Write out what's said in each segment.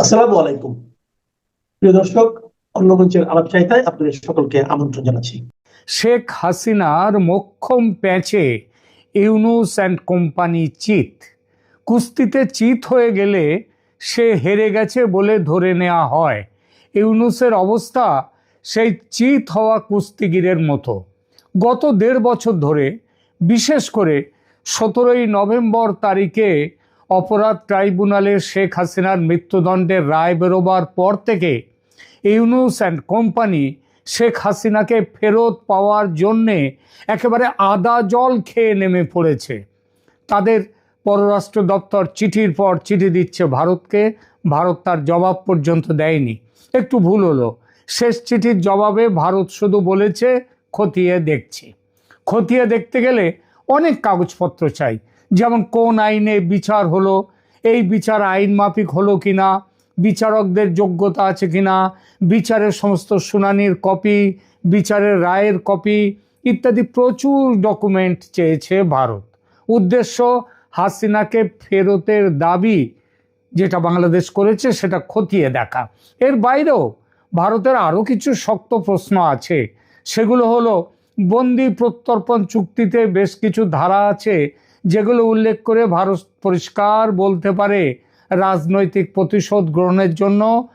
আসসালামু আলাইকুম। প্রিয় দর্শক অন্য মঞ্চের আলাপ চাইতায় আপনাদের সকলকে আমন্ত্রণ জানাচ্ছি। শেখ হাসিনার মোক্ষম প্যাচে ইউনুস অ্যান্ড কোম্পানি চিত। কুস্তিতে চিত হয়ে গেলে সে হেরে গেছে বলে ধরে নেওয়া হয়। ইউনুসের অবস্থা সেই চিত হওয়া কুস্তিগিরের মতো। গত দেড় বছর ধরে, বিশেষ করে সতেরোই নভেম্বর তারিখে অপরাধ ট্রাইব্যুনালে শেখ হাসিনার মৃত্যুদণ্ডের রায় বেরোবার পর থেকে ইউনুস অ্যান্ড কোম্পানি শেখ হাসিনাকে ফেরত পাওয়ার জন্যে একেবারে আদা জল খেয়ে নেমে পড়েছে। তাদের পররাষ্ট্র দপ্তর চিঠির পর চিঠি দিচ্ছে ভারতকে, ভারত তার জবাব পর্যন্ত দেয়নি। একটু ভুল হলো, শেষ চিঠির জবাবে ভারত শুধু বলেছে, খতিয়ে দেখছি। খতিয়ে দেখতে গেলে অনেক কাগজপত্র চাই যেমন কোন আইনে বিচার হলো, এই বিচার আইন মাফিক হলো কিনা, বিচারকদের যোগ্যতা আছে কি না বিচারের সমস্ত শুনানির কপি, বিচারের রায়ের কপি ইত্যাদি প্রচুর ডকুমেন্ট চেয়েছে ভারত। উদ্দেশ্য হাসিনাকে ফেরতের দাবি যেটা বাংলাদেশ করেছে সেটা খতিয়ে দেখা। এর বাইরেও ভারতের আরও কিছু শক্ত প্রশ্ন আছে। সেগুলো হলো, বন্দি প্রত্যর্পণ চুক্তিতে বেশ কিছু ধারা আছে যেগুলো উল্লেখ করে ভারত পরিষ্কার বলতে পারে রাজনৈতিক প্রতিশোধ গ্রহণের জন্য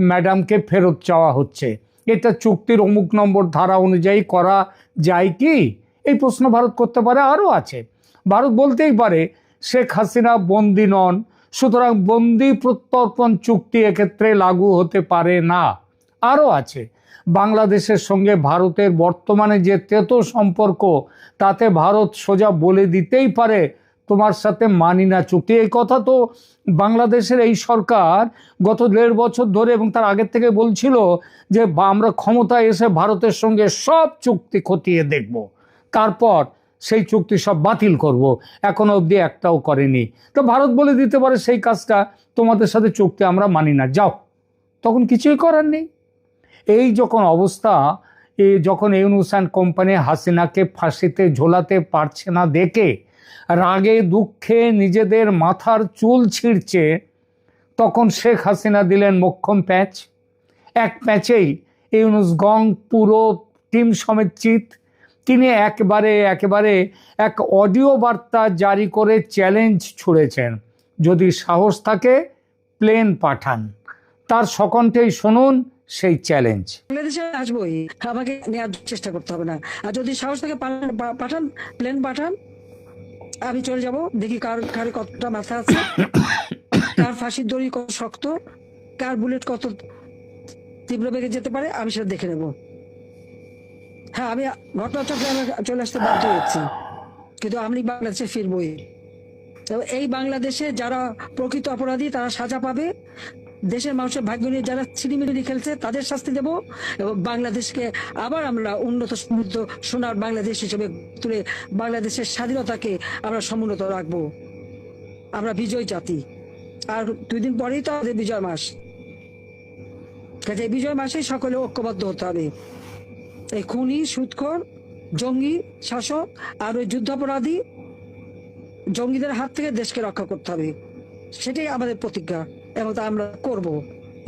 ম্যাডামকে ফেরত চাওয়া হচ্ছে। এটা চুক্তির অমুক নম্বর ধারা অনুযায়ী করা যায় কি? এই প্রশ্ন ভারত করতে পারে আরও আছে। ভারত বলতেই পারে, শেখ হাসিনা বন্দি নন, সুতরাং বন্দি প্রত্যর্পণ চুক্তি এক্ষেত্রে লাগু হতে পারে না। আরও আছে বাংলাদেশের সঙ্গে ভারতের বর্তমানে যে তেতো সম্পর্ক, তাতে ভারত সোজা বলে দিতেই পারে, তোমার সাথে মানি না চুক্তি। এই কথা তো বাংলাদেশের এই সরকার গত দেড় বছর ধরে এবং তার আগের থেকে বলছিল যে আমরা ক্ষমতায় এসে ভারতের সঙ্গে সব চুক্তি খতিয়ে দেখব। তারপর সেই চুক্তি সব বাতিল করব। এখনও অবধি একটাও করেনি। তো ভারত বলে দিতে পারে সেই কাজটা, তোমাদের সাথে চুক্তি আমরা মানি না। যাও। তখন কিছুই করার নেই। এই যখন অবস্থা, এ যখন ইউনুস অ্যান্ড কোম্পানি হাসিনাকে ফাঁসিতে ঝোলাতে পারছে না দেখে, রাগে দুঃখে নিজেদের মাথার চুল ছিঁড়ছে, তখন শেখ হাসিনা দিলেন মোক্ষম প্যাচ। এক প্যাচেই ইউনুস গং পুরো টিম সমেত চিত। তিনি একবারে, একেবারে এক অডিও বার্তা জারি করে চ্যালেঞ্জ ছুড়েছেন। যদি সাহস থাকে, প্লেন পাঠান। তার সকণ্ঠেই শুনুন সেই চ্যালেঞ্জ বাংলাদেশে আসবোই, আমাকে নেওয়ার চেষ্টা করতে হবে না। আর যদি সাহস থেকে পাঠান প্লেন পাঠান আমি চলে যাব, দেখি কার কার কতটা মাথা আছে, কার ফাঁসির দড়ি কত শক্ত, কার বুলেট কত তীব্র বেগে যেতে পারে, আমি সেটা দেখে নেব। হ্যাঁ আমি ঘটনাচক্রে চলে আসতে বাধ্য হয়েছি, কিন্তু আমি বাংলাদেশে ফিরবই। এই বাংলাদেশে যারা প্রকৃত অপরাধী, তারা সাজা পাবে দেশের মানুষের ভাগ্য নিয়ে যারা ছিনিমিনি খেলছে, তাদের শাস্তি দেব। এবং বাংলাদেশকে আবার আমরা উন্নত সমৃদ্ধ সোনার বাংলাদেশ হিসেবে তুলে বাংলাদেশের স্বাধীনতাকে আমরা সমুন্নত রাখব। আমরা বিজয় জাতি। আর দুই দিন পরেই তো আমাদের বিজয় মাস। কাজে বিজয় মাসেই সকলে ঐক্যবদ্ধ হতে হবে। এই খুনি, সুৎখর, জঙ্গি, শাসক আর ওই যুদ্ধাপরাধী জঙ্গিদের হাত থেকে দেশকে রক্ষা করতে হবে। সেটাই আমাদের প্রতিজ্ঞা। এবং তা আমরা করব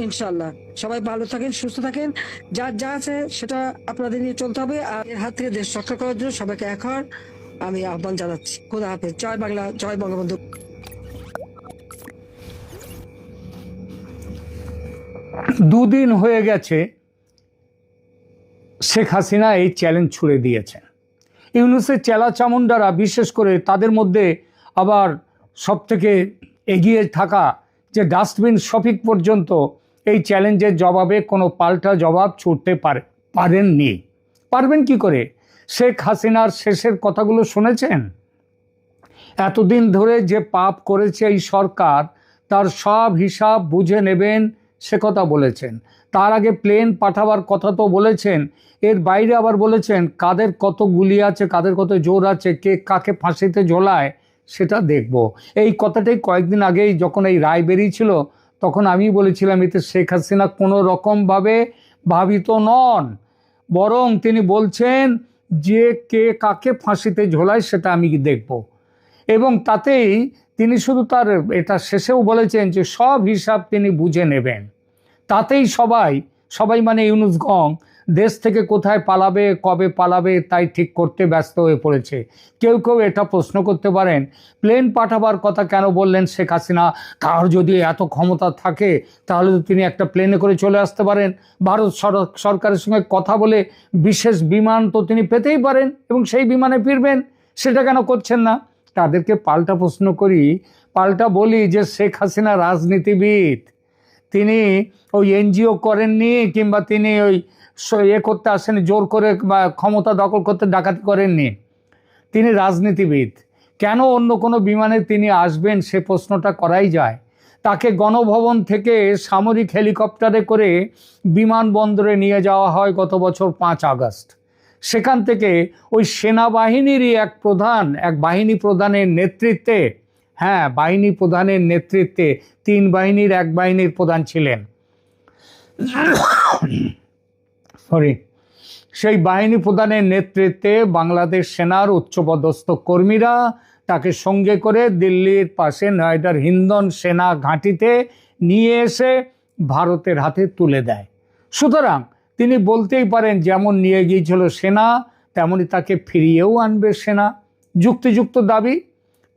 ইনশাল্লাহ সবাই ভালো থাকেন, সুস্থ থাকেন। যার যা আছে সেটা আপনাদের নিয়ে চলতে হবে। আর এর হাত থেকে দেশ রক্ষা করার জন্য সবাইকে হওয়ার আমি আহ্বান জানাচ্ছি। খোদা হাফেজ। জয় বাংলা, জয় বঙ্গবন্ধু। দুদিন হয়ে গেছে, শেখ হাসিনা এই চ্যালেঞ্জ ছুড়ে দিয়েছেন। ইউনুসের চেলা চামুন্ডারা বিশেষ করে তাদের মধ্যে আবার সব থেকে এগিয়ে থাকা যে ডাস্টবিন শফিক পর্যন্ত এই চ্যালেঞ্জের জবাবে কোনো পাল্টা জবাব ছুটতে পারে, পারেননি। পারবেন কি করে? শেখ হাসিনার শেষের কথাগুলো শুনেছেন? এতদিন ধরে যে পাপ করেছে এই সরকার, তার সব হিসাব বুঝে নেবেন, সে কথা বলেছেন। তার আগে প্লেন পাঠাবার কথা তো বলেছেন, এর বাইরে আবার বলেছেন, কাদের কত গুলি আছে, কাদের কত জোর আছে, কে কাকে ফাঁসিতে ঝোলায় সেটা দেখব। এই কথাটাই কয়েকদিন আগেই যখন এই রায় বেরিয়েছিল, তখন আমি বলেছিলাম, এতে শেখ হাসিনা কোনো রকমভাবে ভাবিত নন। বরং তিনি বলছেন যে কে কাকে ফাঁসিতে ঝোলায় সেটা আমি দেখব। এবং তাতেই তিনি শুধু তার এটা শেষেও বলেছেন যে সব হিসাব তিনি বুঝে নেবেন। তাতেই সবাই সবাই মানে ইউনুস গং দেশ থেকে কোথায় পালাবে, কবে পালাবে, তাই ঠিক করতে ব্যস্ত হয়ে পড়েছে। কেউ কেউ এটা প্রশ্ন করতে পারেন, প্লেন পাঠাবার কথা কেন বললেন শেখ হাসিনা? তার যদি এত ক্ষমতা থাকে, তাহলে তো তিনি একটা প্লেনে করে চলে আসতে পারেন। ভারত সরকারের সঙ্গে কথা বলে বিশেষ বিমান তো তিনি পেতেই পারেন এবং সেই বিমানে ফিরবেন, সেটা কেন করছেন না? তাদেরকে পাল্টা প্রশ্ন করি, পাল্টা বলি যে শেখ হাসিনা রাজনীতিবিদ। তিনি ওই এনজিও করেননি কিংবা তিনি ওই স- ইয়ে করতে আসেনি, জোর করে বা ক্ষমতা দখল করতে ডাকাতি করেননি। তিনি রাজনীতিবিদ। কেন অন্য কোনো বিমানে তিনি আসবেন সে প্রশ্নটা করাই যায়। তাকে গণভবন থেকে সামরিক হেলিকপ্টারে করে বিমানবন্দরে নিয়ে যাওয়া হয় গত বছর পাঁচ আগস্ট। সেখান থেকে ওই সেনাবাহিনীরই এক প্রধান, এক বাহিনী প্রধানের নেতৃত্বে হ্যাঁ বাহিনী প্রধানের নেতৃত্বে তিন বাহিনীর এক বাহিনীর প্রধান ছিলেন। সরি সেই বাহিনী প্রধানের নেতৃত্বে বাংলাদেশ সেনার উচ্চপদস্থ কর্মীরা তাকে সঙ্গে করে দিল্লির পাশে নয়ডার হিন্দন সেনা ঘাঁটিতে নিয়ে এসে ভারতের হাতে তুলে দেয়। সুতরাং তিনি বলতেই পারেন, যেমন নিয়ে গিয়েছিল সেনা তেমনই তাকে ফিরিয়েও আনবে সেনা। যুক্তিযুক্ত দাবি,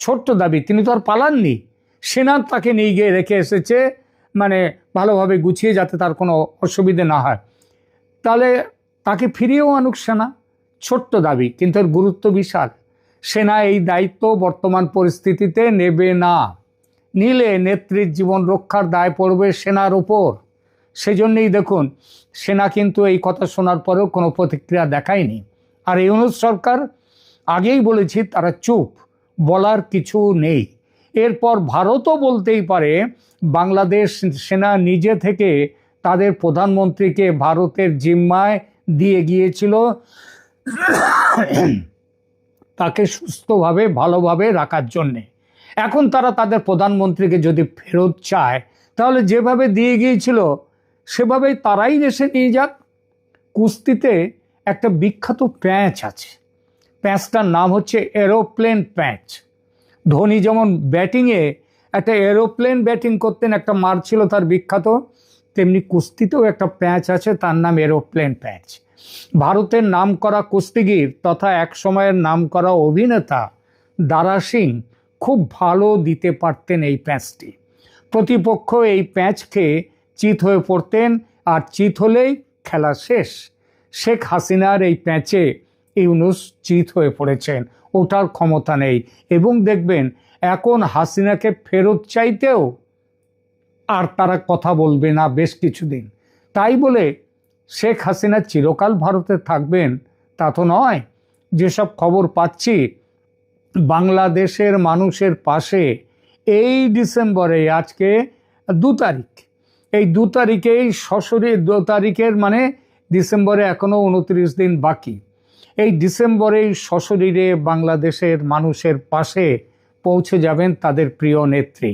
ছোট্ট দাবি, তিনি তো আর পালাননি। সেনা তাকে নিয়ে গিয়ে রেখে এসেছে মানে ভালোভাবে গুছিয়ে যাতে তার কোনো অসুবিধে না হয়। তাহলে তাকে ফিরিয়েও আনুক সেনা। ছোট্ট দাবি, কিন্তু এর গুরুত্ব বিশাল। সেনা এই দায়িত্ব বর্তমান পরিস্থিতিতে নেবে না। নিলে নেত্রীর জীবন রক্ষার দায় পড়বে সেনার ওপর। সেজন্যই দেখুন, সেনা কিন্তু এই কথা শোনার পরেও কোনো প্রতিক্রিয়া দেখায়নি। আর ইউনুস সরকার, আগেই বলেছি, তারা চুপ, বলার কিছু নেই। এরপর ভারতও বলতেই পারে, বাংলাদেশ সেনা নিজে থেকে তাদের প্রধানমন্ত্রীকে ভারতের জিম্মায় দিয়ে গিয়েছিল। তাকে সুস্থভাবে, ভালোভাবে রাখার জন্যে। এখন তারা তাদের প্রধানমন্ত্রীকে যদি ফেরত চায়, তাহলে যেভাবে দিয়ে গিয়েছিল, সেভাবেই তারাই দেশে নিয়ে যাক। কুস্তিতে একটা বিখ্যাত প্যাঁচ আছে। প্যাঁচটার নাম হচ্ছে এরোপ্লেন প্যাঁচ। ধোনি যেমন ব্যাটিংয়ে একটা এরোপ্লেন ব্যাটিং করতেন, একটা মার ছিল তার বিখ্যাত। তেমনি কুস্তিতেও একটা প্যাঁচ আছে, তার নাম এরোপ্লেন প্যাঁচ। ভারতের নাম করা কুস্তিগির তথা এক সময়ের নাম করা অভিনেতা দারা সিং খুব ভালো দিতে পারতেন এই প্যাঁচটি। প্রতিপক্ষ এই প্যাঁচ খেয়ে চিত হয়ে পড়তেন আর চিত হলেই খেলা শেষ। শেখ হাসিনার এই প্যাঁচে ইউনুস চিত হয়ে পড়েছেন ওটার ক্ষমতা নেই। এবং দেখবেন, এখন হাসিনাকে ফেরত চাইতেও আর তারা কথা বলবে না বেশ কিছুদিন। তাই বলে শেখ হাসিনা চিরকাল ভারতে থাকবেন, তা তো নয়। যেসব খবর পাচ্ছি, বাংলাদেশের মানুষের পাশে এই ডিসেম্বরে, আজকে দু তারিখ। এই দু তারিখেই সশরী দু তারিখের মানে ডিসেম্বরে এখনও উনত্রিশ দিন বাকি। এই ডিসেম্বরেই সশরীরে বাংলাদেশের মানুষের পাশে পৌঁছে যাবেন তাদের প্রিয় নেত্রী।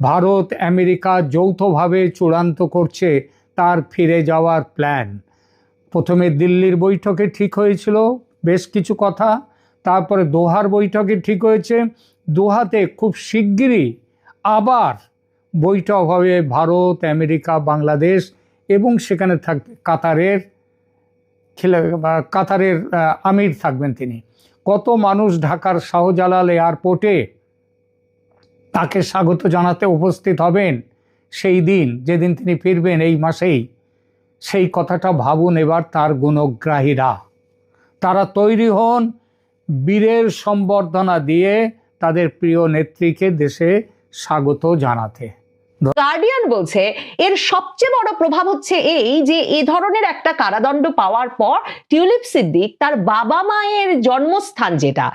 ভারত আমেরিকা যৌথভাবে চূড়ান্ত করছে তার ফিরে যাওয়ার প্ল্যান। প্রথমে দিল্লির বৈঠকে ঠিক হয়েছিল বেশ কিছু কথা, তারপরে দোহার বৈঠকে ঠিক হয়েছে। দোহাতে খুব শিগগিরই আবার বৈঠক হবে ভারত, আমেরিকা, বাংলাদেশ এবং সেখানে থাকবে কাতারের খেলে কাতারের আমির থাকবেন তিনি। কত মানুষ ঢাকার শাহজালাল এয়ারপোর্টে তাকে স্বাগত জানাতে উপস্থিত হবেন সেই দিন, যেদিন তিনি ফিরবেন এই মাসেই। সেই কথাটা ভাবুন এবার তার গুণগ্রাহীরা। তারা তৈরি হন বীরের সম্বর্ধনা দিয়ে তাদের প্রিয় নেত্রীকে দেশে স্বাগত জানাতে। গার্ডিয়ান বলছে, এর সবচেয়ে বড় প্রভাব হচ্ছে এই যে এই ধরনের একটা কারাদণ্ড পাওয়ার পর টিউলিপ সিদ্দিক তার বাবা মায়ের জন্মস্থান যেটা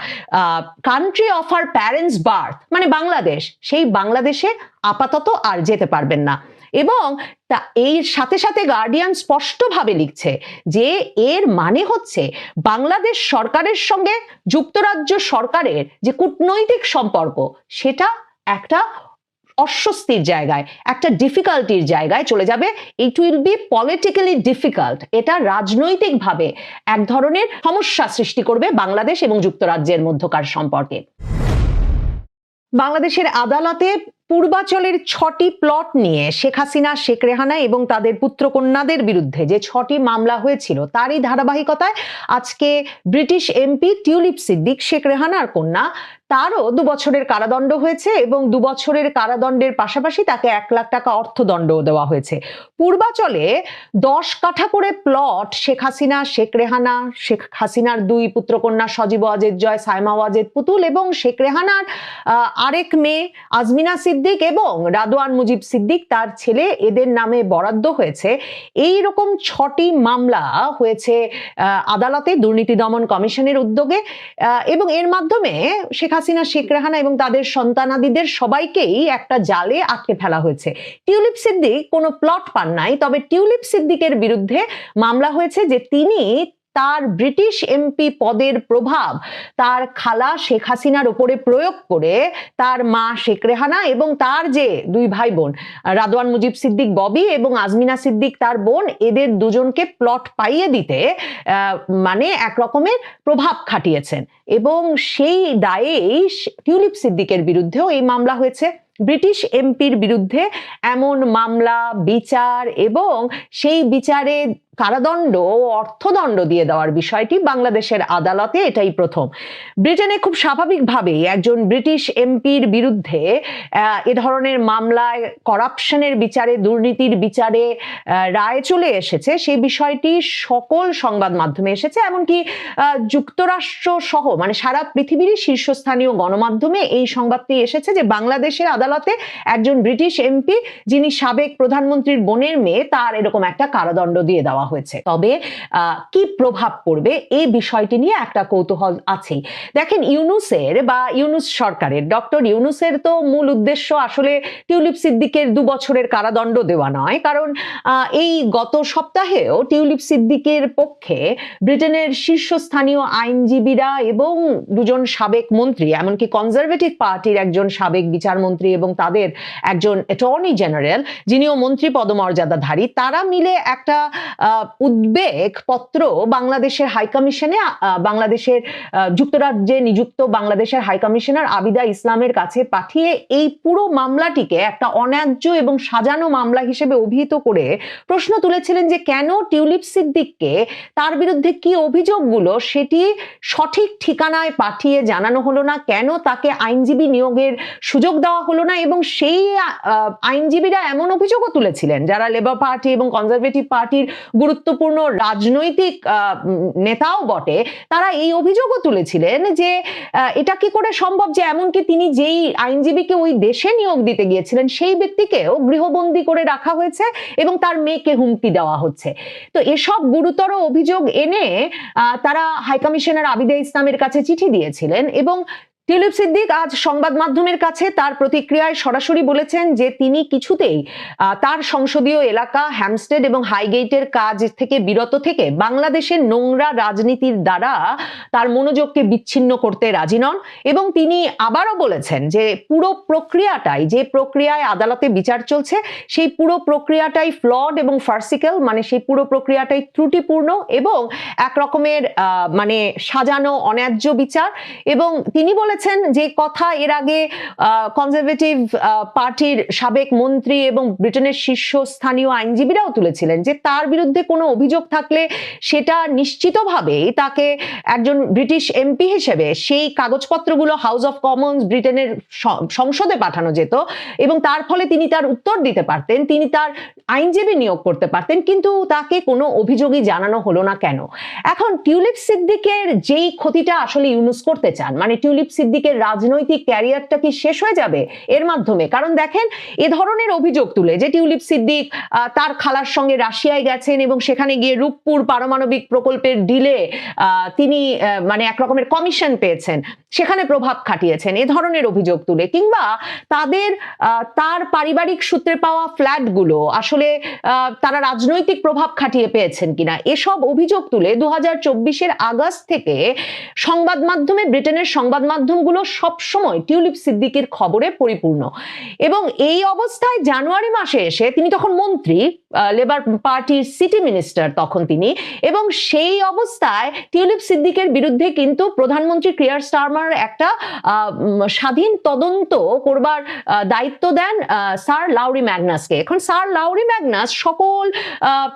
কান্ট্রি অফ আর প্যারেন্টস বার্থ মানে বাংলাদেশ, সেই বাংলাদেশে আপাতত আর যেতে পারবেন না। এবং তা, এর সাথে সাথে গার্ডিয়ান স্পষ্টভাবে লিখছে যে এর মানে হচ্ছে বাংলাদেশ সরকারের সঙ্গে যুক্তরাজ্য সরকারের যে কূটনৈতিক সম্পর্ক, সেটা একটা অস্বস্তির জায়গায়, একটা ডিফিকাল্টির জায়গায় চলে যাবে। It will be politically difficult এটা রাজনৈতিকভাবে এক ধরনের সমস্যা সৃষ্টি করবে বাংলাদেশ এবং যুক্তরাজ্যের মধ্যকার সম্পর্কে। বাংলাদেশের আদালতে পূর্বাচলের ছটি প্লট নিয়ে শেখ হাসিনা, শেখ রেহানা এবং তাদের পুত্রকন্যাদের বিরুদ্ধে যে ছটি মামলা হয়েছিল, তারই ধারাবাহিকতায় আজকে British MP Tulip Siddiq, Sheikh রেহানার কন্যা তারও দু বছরের কারাদণ্ড হয়েছে এবং দু বছরের কারাদণ্ডের পাশাপাশি তাকে এক লাখ টাকা অর্থদণ্ডও দেওয়া হয়েছে। পূর্বাচলে দশ কাঠা করে প্লট শেখ হাসিনা, শেখ রেহানা, শেখ হাসিনার দুই পুত্রকন্যা সজীব ওয়াজেদ জয়, সাইমা ওয়াজেদ পুতুল এবং শেখ রেহানার আরেক মেয়ে আজমিনা সিদ্দিক এবং রাদওয়ান মুজিব সিদ্দিক তার ছেলে এদের নামে বরাদ্দ হয়েছে। এই রকম ছটি মামলা হয়েছে আদালতে দুর্নীতি দমন কমিশনের উদ্যোগে এবং এর মাধ্যমে শেখ হাসিনা, শেখ রাহানা এবং তাদের সন্তানাদিদের সবাইকেই একটা জালে আটকে ফেলা হয়েছে। টিউলিপ সিদ্দিক কোনো প্লট পান নাই, তবে টিউলিপ সিদ্দিকের বিরুদ্ধে মামলা হয়েছে যে তিনি তার ব্রিটিশ এমপি পদের প্রভাব, তার খালা শেখ হাসিনার উপরে প্রয়োগ করে তার মা শেখ রেহানা এবং তার যে দুই ভাই বোন রাদওয়ান মুজিব সিদ্দিক ববি এবং আজমিনা সিদ্দিক তার বোন, এদের দুজনকে প্লট পাইয়ে দিতে মানে এক রকমের প্রভাব খাটিয়েছেন। এবং সেই দায়েই টিউলিপ সিদ্দিকের বিরুদ্ধেও এই মামলা হয়েছে। ব্রিটিশ এমপির বিরুদ্ধে এমন মামলা, বিচার এবং সেই বিচারে কারাদণ্ড ও অর্থদণ্ড দিয়ে দেওয়ার বিষয়টি বাংলাদেশের আদালতে এটাই প্রথম। ব্রিটেনে খুব স্বাভাবিকভাবেই একজন ব্রিটিশ এমপির বিরুদ্ধে এ ধরনের মামলায় করাপশনের বিচারে, দুর্নীতির বিচারে রায় চলে এসেছে। সেই বিষয়টি সকল সংবাদ মাধ্যমে এসেছে। এমনকি যুক্তরাষ্ট্র সহ মানে সারা পৃথিবীরই শীর্ষস্থানীয় গণমাধ্যমে এই সংবাদটি এসেছে যে বাংলাদেশের আদালতে একজন ব্রিটিশ এমপি যিনি সাবেক প্রধানমন্ত্রীর বোনের মেয়ে, তার এরকম একটা কারাদণ্ড দিয়ে দেওয়া হয়েছে। তবে কি প্রভাব পড়বে এই বিষয়টি নিয়ে একটা কৌতূহল আছেই। দেখেন ইউনুসের বা ইউনুস সরকারের, ডক্টর ইউনুসের তো মূল উদ্দেশ্য আসলে টিউলিপ সিদ্দিকের দু বছরের কারাদণ্ড দেওয়া নয়। কারণ এই গত সপ্তাহেও টিউলিপ সিদ্দিকের পক্ষে ব্রিটেনের শীর্ষস্থানীয় আইনজীবীরা এবং দুজন সাবেক মন্ত্রী, এমনকি কনজারভেটিভ পার্টির একজন সাবেক বিচারমন্ত্রী এবং তাদের একজন অ্যাটর্নি জেনারেল, যিনিও মন্ত্রী পদমর্যাদাধারী, তারা মিলে একটা উদ্বেগ পত্র বাংলাদেশের হাইকমিশনে বাংলাদেশের যুক্তরাজ্যে নিযুক্ত বাংলাদেশের হাইকমিশনার আবিদা ইসলামের কাছে পাঠিয়ে এই পুরো মামলাটিকে একটা অন্যায্য এবং সাজানো মামলা হিসেবে অভিহিত করে প্রশ্ন তুলেছিলেন যে কেন টিউলিপ সিদ্দিককে তার বিরুদ্ধে কি অভিযোগগুলো সেটি সঠিক ঠিকানায় পাঠিয়ে জানানো হলো না, কেন তাকে আইনজীবী নিয়োগের সুযোগ দেওয়া হলো না এবং সেই আইনজীবীরা এমন অভিযোগও তুলেছিলেন যারা লেবার পার্টি এবং কনজারভেটিভ পার্টির গুরুত্বপূর্ণ রাজনৈতিক নেতাও বটে, তারা এই অভিযোগও তুলেছিলেন যে এটা কি করে সম্ভব যে এমনকি তিনি যেই আইনজীবীকে ওই দেশে নিয়োগ দিতে গিয়েছিলেন, সেই ব্যক্তিকেও গৃহবন্দী করে রাখা হয়েছে এবং তার মেয়েকে হুমকি দেওয়া হচ্ছে। তো এসব গুরুতর অভিযোগ এনে তারা হাইকমিশনার আবিদা ইসলামের কাছে চিঠি দিয়েছিলেন এবং টিউলিপ সিদ্দিক আজ সংবাদ মাধ্যমের কাছে তার প্রতিক্রিয়ায় সরাসরি বলেছেন যে তিনি কিছুতেই তার সংসদীয় এলাকা হ্যামস্টেড এবং হাইগেটের কাজ থেকে বিরত থেকে বাংলাদেশের নোংরা রাজনীতির দ্বারা তার মনোযোগকে বিচ্ছিন্ন করতে রাজি নন এবং তিনি আবারও বলেছেন যে পুরো প্রক্রিয়াটাই, যে প্রক্রিয়ায় আদালতে বিচার চলছে, সেই পুরো প্রক্রিয়াটাই ফ্লড এবং ফার্সিক্যাল মানে সেই পুরো প্রক্রিয়াটাই ত্রুটিপূর্ণ এবং এক রকমের মানে সাজানো অন্যায্য বিচার এবং তিনি বলেছেন যে কথা এর আগে কনজারভেটিভ পার্টির সাবেক মন্ত্রী এবং ব্রিটেনের শীর্ষস্থানীয় আইনজীবীরাও তুলেছিলেন যে তার বিরুদ্ধে কোনো অভিযোগ থাকলে সেটা নিশ্চিতভাবেই তাকে একজন ব্রিটিশ এমপি হিসেবে সেই কাগজপত্রগুলো হাউস অফ কমন্স ব্রিটেনের সংসদে পাঠানো যেত এবং তার ফলে তিনি তার উত্তর দিতে পারতেন, তিনি তার আইনজীবী নিয়োগ করতে পারতেন, কিন্তু তাকে কোনো অভিযোগই জানানো হলো না কেন? এখন টিউলিপ সিদ্দিকের যেই ক্ষতিটা আসলে ইউনুস করতে চান মানে টিউলিপ সিদ্দিকের রাজনৈতিক ক্যারিয়ারটা কি শেষ হয়ে যাবে? এর মাধ্যমে। কারণ দেখেন, এ ধরনের অভিযোগ তুলে যে টিউলিপ সিদ্দিক তার খালার সঙ্গে রাশিয়ায় গেছেন এবং সেখানে গিয়ে রূপপুর পারমাণবিক প্রকল্পের ডিলে তিনি মানে এক রকমের কমিশন পেয়েছেন। সেখানে প্রভাব খাটিয়েছেন। এ ধরনের অভিযোগ তুলে। কিংবা তাদের তার পারিবারিক সূত্রে পাওয়া ফ্ল্যাটগুলো আসলে তারা রাজনৈতিক প্রভাব খাটিয়ে পেয়েছেন কিনা? এসব অভিযোগ তুলে দু হাজার আগস্ট থেকে সংবাদ মাধ্যমে, ব্রিটেনের সংবাদ মাধ্যমে গণমাধ্যমগুলো সবসময় টিউলিপ সিদ্দিকের খবরে পরিপূর্ণ। এবং এই অবস্থায় জানুয়ারি মাসে এসে তিনি তখন মন্ত্রী লেবার পার্টির সিটি মিনিস্টার তখন তিনি। এবং সেই অবস্থায় টিউলিপ সিদ্দিকের বিরুদ্ধে কিন্তু প্রধানমন্ত্রী ক্রিয়ার স্টারমার একটা স্বাধীন তদন্ত করবার দায়িত্ব দেন স্যার লাউরি ম্যাগনাসকে। এখন স্যার লাউরি ম্যাগনাস সকল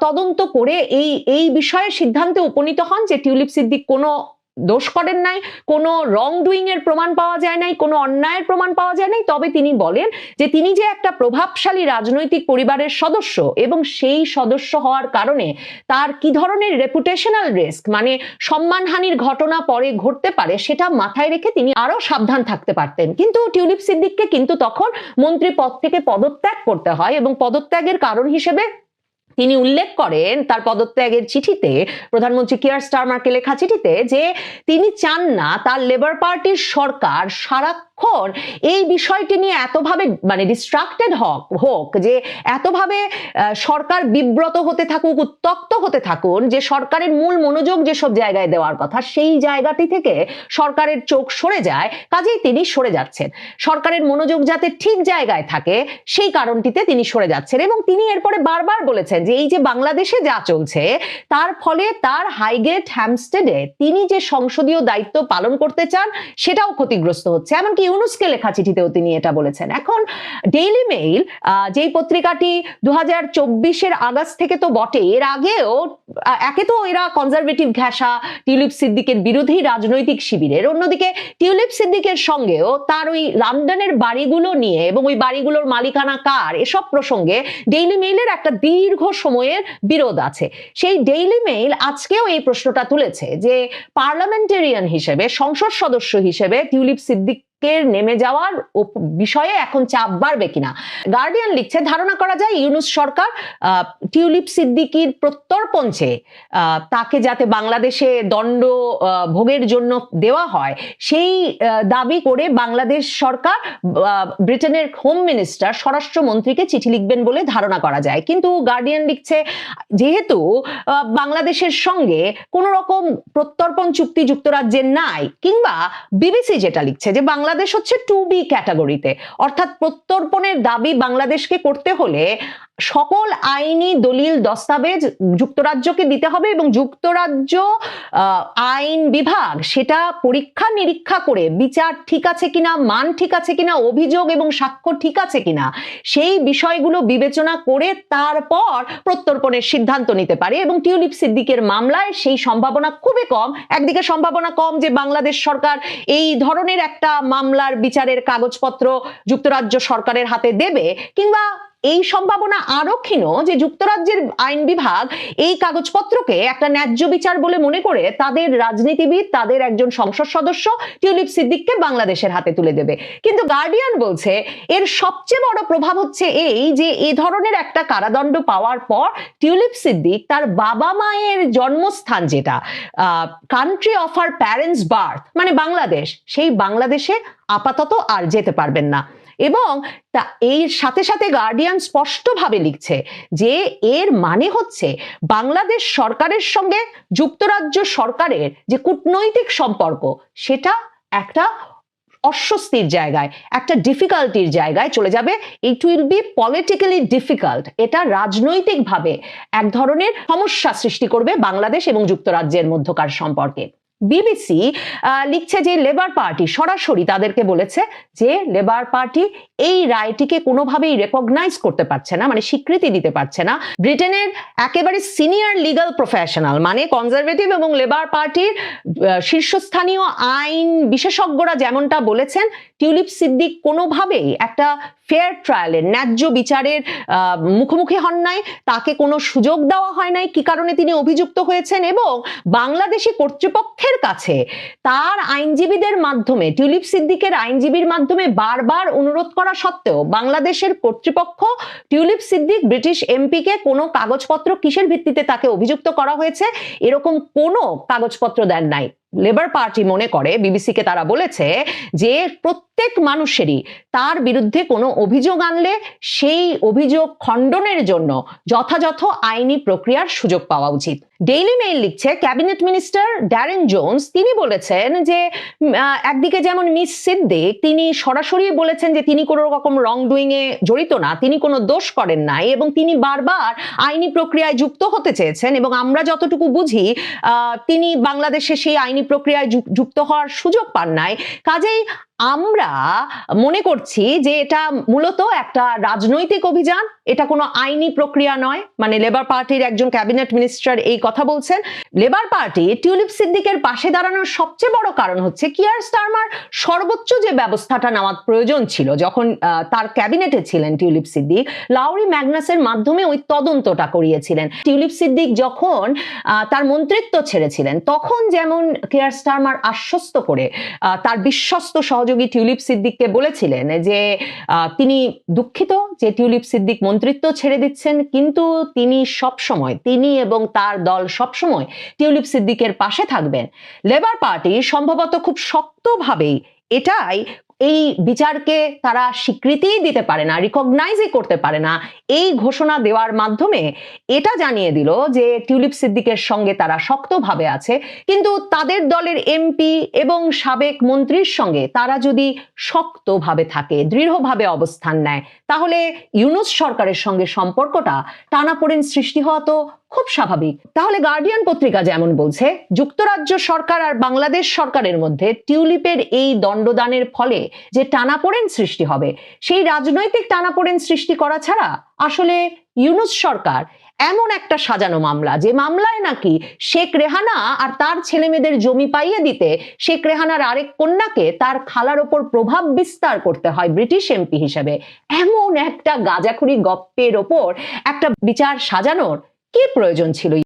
তদন্ত করে এই এই বিষয়ে সিদ্ধান্তে উপনীত হন যে টিউলিপ সিদ্দিক কোনো দোষ করেন নাই, কোনো রং ডুইং এর প্রমাণ পাওয়া যায় নাই, কোনো অন্যায়ের প্রমাণ পাওয়া যায় নাই, তবে তিনি বলেন যে তিনি যে একটা প্রভাবশালী রাজনৈতিক পরিবারের সদস্য এবং সেই সদস্য হওয়ার কারণে তার কি ধরনের রেপুটেশনাল রিস্ক মানে সম্মানহানির ঘটনা পরে ঘটতে পারে সেটা মাথায় রেখে তিনি আরও সাবধান থাকতে পারতেন। কিন্তু টিউলিপ সিদ্দিককে কিন্তু তখন মন্ত্রী পদ থেকে পদত্যাগ করতে হয় এবং পদত্যাগের কারণ হিসেবে তিনি উল্লেখ করেন তার পদত্যাগের চিঠিতে, প্রধানমন্ত্রী কিয়ার স্টারমারকে লেখা চিঠিতে যে তিনি চান না তার লেবার পার্টির সরকার সারাক্ষণ এই বিষয়টি নিয়ে এতভাবে মানে ডিস্ট্রাক্টেড হোক হোক যে এতভাবে সরকার বিব্রত হতে থাকুক, উত্তক্ত হতে থাকুন, যে সরকারের মূল মনোযোগ যেসব জায়গায় দেওয়ার কথা সেই জায়গাটি থেকে সরকারের চোখ সরে যায়, কাজেই তিনি সরে যাচ্ছেন। সরকারের মনোযোগ যাতে ঠিক জায়গায় থাকে, সেই কারণটিতে তিনি সরে যাচ্ছেন এবং তিনি এরপরে বারবার বলেছেন যে এই যে বাংলাদেশে যা চলছে, তার ফলে তার হাইগেট হ্যামস্টেডে তিনি যে সংসদীয় দায়িত্ব পালন করতে চান, সেটাও ক্ষতিগ্রস্ত হচ্ছে। এমনকি ইউনুসকে লেখা চিঠিতেও তিনি এটা বলেছেন। এখন ডেইলি মেইল যেই পত্রিকাটি দু হাজার আগস্ট থেকে তো বটে, এর আগেও একে তো এরা কনজারভেটিভ ঘেঁষা টিউলিপ সিদ্দিকের বিরোধী রাজনৈতিক শিবিরের। অন্যদিকে টিউলিপ সিদ্দিকের সঙ্গেও তার ওই লন্ডনের বাড়িগুলো নিয়ে এবং ওই বাড়িগুলোর মালিকানা কার, এসব প্রসঙ্গে ডেইলি মেইলের একটা দীর্ঘ সময়ের বিরোধ আছে। সেই ডেইলি মেইল আজকেও এই প্রশ্নটা তুলেছে যে পার্লামেন্টেরিয়ান হিসেবে, সংসদ সদস্য হিসেবে টিউলিপ সিদ্দিক নেমে যাওয়ার বিষয়ে এখন চাপ বাড়বে কিনা? গার্ডিয়ান লিখছে, ধারণা করা যায় ইউনুস সরকার টিউলিপ সিদ্দিকির প্রত্যর্পণ চেয়ে তাকে যাতে বাংলাদেশে দণ্ড ভোগের জন্য দেওয়া হয়, সেই দাবি করে বাংলাদেশ সরকার ব্রিটেনের হোম মিনিস্টার স্বরাষ্ট্রমন্ত্রীকে চিঠি লিখবেন বলে ধারণা করা যায়। কিন্তু গার্ডিয়ান লিখছে, যেহেতু বাংলাদেশের সঙ্গে কোনো রকম প্রত্যর্পণ চুক্তি যুক্তরাজ্যের নাই, কিংবা বিবিসি যেটা লিখছে যে বাংলাদেশ হচ্ছে টু বি ক্যাটাগরিতে অর্থাৎ প্রত্যর্পণের দাবি বাংলাদেশকে করতে হলে সকল আইনি দলিল দস্তাবেজ যুক্তরাজ্যকে দিতে হবে এবং যুক্তরাজ্য আইন বিভাগ সেটা পরীক্ষা নিরীক্ষা করে বিচার ঠিক আছে কিনা, মান ঠিক আছে কিনা, অভিযোগ এবং সাক্ষ্য ঠিক আছে কিনা, সেই বিষয়গুলো বিবেচনা করে তারপর প্রত্যর্পণের সিদ্ধান্ত নিতে পারে এবং টিউলিপ সিদ্দিকের মামলায় সেই সম্ভাবনা খুবই কম। একদিকে সম্ভাবনা কম যে বাংলাদেশ সরকার এই ধরনের একটা মামলার বিচারের কাগজপত্র যুক্তরাজ্য সরকারের হাতে দেবে কিংবা এই সম্ভাবনা আরও ক্ষীণ যে যুক্তরাজ্যের আইন বিভাগ এই কাগজপত্রকে একটা ন্যায্য বিচার বলে মনে করে তাদের রাজনীতিবিদ, তাদের একজন সংসদ সদস্য, টিউলিপ সিদ্দিককে বাংলাদেশের হাতে তুলে দেবে। কিন্তু গার্ডিয়ান বলছে, এর সবচেয়ে বড় প্রভাব হচ্ছে এই যে এ ধরনের একটা কারাদণ্ড পাওয়ার পর টিউলিপ সিদ্দিক তার বাবা মায়ের জন্মস্থান যেটা কান্ট্রি অফ আর প্যারেন্টস বার্থ মানে বাংলাদেশ, সেই বাংলাদেশে আপাতত আর যেতে পারবেন না। এবং তা এর সাথে সাথে গার্ডিয়ান স্পষ্টভাবে লিখছে যে এর মানে হচ্ছে বাংলাদেশ সরকারের সঙ্গে যুক্তরাজ্য সরকারের যে কূটনৈতিক সম্পর্ক, সেটা একটা অস্বস্তির জায়গায়, একটা ডিফিকাল্টির জায়গায় চলে যাবে। It will be politically difficult এটা রাজনৈতিকভাবে এক ধরনের সমস্যা সৃষ্টি করবে বাংলাদেশ এবং যুক্তরাজ্যের মধ্যকার সম্পর্কে। বিবিসি লিখছে যে লেবার পার্টি সরাসরি তাদেরকে বলেছে যে লেবার পার্টি এই রায়টিকে কোনোভাবেই রেকগনাইজ করতে পারছে না মানে স্বীকৃতি দিতে পারছে না। ব্রিটেনের একেবারে সিনিয়র লিগাল প্রফেশনাল মানে কনজারভেটিভ এবং লেবার পার্টির শীর্ষস্থানীয় আইন বিশেষজ্ঞরা যেমনটা বলেছেন, টিউলিপ সিদ্দিক কোনোভাবেই একটা ফেয়ার ট্রায়ালের ন্যায্য বিচারের মুখোমুখি হন নাই, তাকে কোনো সুযোগ দেওয়া হয় নাই, কি কারণে তিনি অভিযুক্ত হয়েছেন এবং বাংলাদেশি কর্তৃপক্ষের কাছে, তার আইনজীবীদের মাধ্যমে, টিউলিপ সিদ্দিকের আইনজীবীর মাধ্যমে বারবার অনুরোধ করা সত্ত্বেও বাংলাদেশের কর্তৃপক্ষ টিউলিপ সিদ্দিক ব্রিটিশ এমপিকে কোনো কাগজপত্র কিসের ভিত্তিতে তাকে অভিযুক্ত করা হয়েছে? এরকম কোনো কাগজপত্র দেন নাই। লেবার পার্টি মনে করে বিবিসিকে তারা বলেছে যে প্রত্যেক মানুষেরই তার বিরুদ্ধে কোনো অভিযোগ আনলে সেই অভিযোগ খণ্ডনের জন্য যথাযথ আইনি প্রক্রিয়ার সুযোগ পাওয়া উচিত। ডেইলি মেইল লিখছে ক্যাবিনেট মিনিস্টার ড্যারেন জোন্স তিনি বলেছেন যে একদিকে যেমন মিস সিদ্দিক তিনি সরাসরি বলেছেন যে তিনি কোনো রকম রং ডুইং এ জড়িত না, তিনি কোনো দোষ করেন নাই এবং তিনি বারবার আইনি প্রক্রিয়ায় যুক্ত হতে চেয়েছেন এবং আমরা যতটুকু বুঝি তিনি বাংলাদেশে সেই আইনি প্রক্রিয়ায় যুক- যুক্ত হওয়ার সুযোগ পান নাই। কাজেই আমরা মনে করছি যে এটা মূলত একটা রাজনৈতিক অভিযান, এটা কোনো আইনি প্রক্রিয়া নয়। মানে লেবার পার্টির একজন ক্যাবিনেট মিনিস্টার এই কথা বলছেন। লেবার পার্টি টিউলিপ সিদ্দিকের পাশে দাঁড়ানোর সবচেয়ে বড় কারণ হচ্ছে কিয়ার স্টারমার সর্বোচ্চ যে ব্যবস্থাটা নেওয়ার প্রয়োজন ছিল, যখন তার ক্যাবিনেটে ছিলেন টিউলিপ সিদ্দিক লাউরি ম্যাগনাসের মাধ্যমে ওই তদন্তটা করিয়েছিলেন। টিউলিপ সিদ্দিক যখন তার মন্ত্রিত্ব ছেড়েছিলেন, তখন যেমন কেয়ার স্টারমার আশ্বস্ত করে তার বিশ্বস্ত সহযোগী টিউলিপ সিদ্দিককে বলেছিলেন যে তিনি দুঃখিত যে টিউলিপ সিদ্দিক মন্ত্রিত্ব ছেড়ে দিচ্ছেন, কিন্তু তিনি সবসময়, তিনি এবং তার দল সবসময় টিউলিপ সিদ্দিকের পাশে থাকবেন। লেবার পার্টি সম্ভবত খুব শক্তভাবেই এটাই এই বিচারকে তারা স্বীকৃতিই দিতে পারে না রিকগনাইজই করতে পারে না। এই ঘোষণা দেওয়ার মাধ্যমে এটা জানিয়ে দিল যে টিউলিপ সিদ্দিকের সঙ্গে তারা শক্তভাবে আছে, কিন্তু তাদের দলের এমপি এবং সাবেক মন্ত্রীর সঙ্গে তারা যদি শক্তভাবে থাকে, দৃঢ়ভাবে অবস্থান নেয়, তাহলে ইউনুস সরকারের সঙ্গে সম্পর্কটা টানাপোড়েন সৃষ্টি হওয়া তো খুব স্বাভাবিক। তাহলে গার্ডিয়ান পত্রিকা যেমন বলছে, যুক্তরাজ্য সরকার আর বাংলাদেশ সরকারের মধ্যে টিউলিপের এই দণ্ডদানের ফলে যে টানাপোড়েন সৃষ্টি হবে, সেই রাজনৈতিক টানাপোড়েন সৃষ্টি করা ছাড়া আসলে ইউনুস সরকার এমন একটা সাজানো মামলা, যে মামলায় নাকি শেখ রেহানা আর তার ছেলে মেয়েদের জমি পাইয়ে দিতে শেখ রেহানার আরেক কন্যাকে তার খালার ওপর প্রভাব বিস্তার করতে হয় ব্রিটিশ এমপি হিসেবে। এমন একটা গাজাখুরি গপ্পের ওপর একটা বিচার সাজানোর কি প্রয়োজন ছিল?